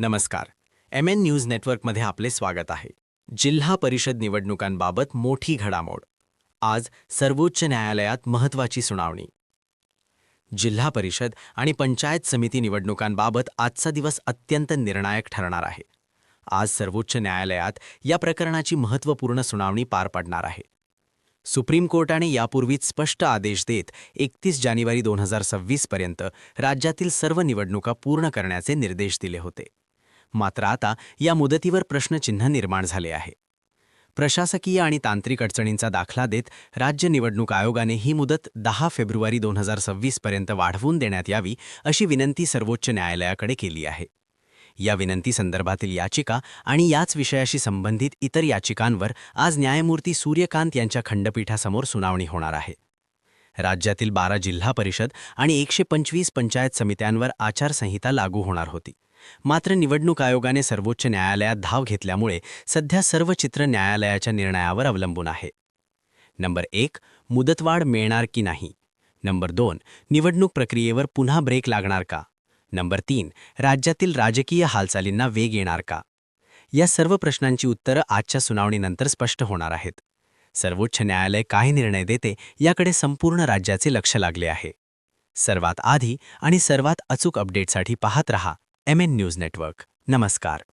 नमस्कार. M N news नेटवर्कमध्ये आपले स्वागत आहे. जिल्हा परिषद निवडणुकांबाबत मोठी घडामोड. आज सर्वोच्च न्यायालयात महत्त्वाची सुनावणी. जिल्हा परिषद आणि पंचायत समिती निवडणुकांबाबत आजचा दिवस अत्यंत निर्णायक ठरणार आहे. आज सर्वोच्च न्यायालयात या प्रकरणाची महत्त्वपूर्ण सुनावणी पार पडणार आहे. सुप्रीम कोर्टाने यापूर्वीच स्पष्ट आदेश देत एकतीस जानेवारी दोन हजार सव्वीसपर्यंत राज्यातील सर्व निवडणुका पूर्ण करण्याचे निर्देश दिले होते. मात्र आता या मुदतीवर प्रश्नचिन्ह निर्माण झाले आहे. प्रशासकीय आणि तांत्रिक अडचणींचा दाखला देत राज्य निवडणूक आयोगाने ही मुदत दहा फेब्रुवारी दोन हजार सव्वीसपर्यंत वाढवून देण्यात यावी अशी विनंती सर्वोच्च न्यायालयाकडे केली आहे. या विनंतीसंदर्भातील याचिका आणि याच विषयाशी संबंधित इतर याचिकांवर आज न्यायमूर्ती सूर्यकांत यांच्या खंडपीठासमोर सुनावणी होणार आहे. राज्यातील बारा जिल्हा परिषद आणि एकशे पंचवीस पंचायत समित्यांवर आचारसंहिता लागू होणार होती. मात्र निवडणूक आयोगाने सर्वोच्च न्यायालयात धाव घेतल्यामुळे सध्या सर्व चित्र न्यायालयाच्या निर्णयावर अवलंबून आहे. नंबर एक मुदतवाढ मिळणार की नाही? नंबर दोन निवडणूक प्रक्रियेवर पुन्हा ब्रेक लागणार का? नंबर तीन राज्यातील राजकीय हालचालींना वेग येणार का? या सर्व प्रश्नांची उत्तरं आजच्या सुनावणीनंतर स्पष्ट होणार आहेत. सर्वोच्च न्यायालय काय निर्णय देते याकडे संपूर्ण राज्याचे लक्ष लागले आहे. सर्वात आधी आणि सर्वात अचूक अपडेटसाठी पाहत रहा. एम एन न्यूज नेटवर्क नमस्कार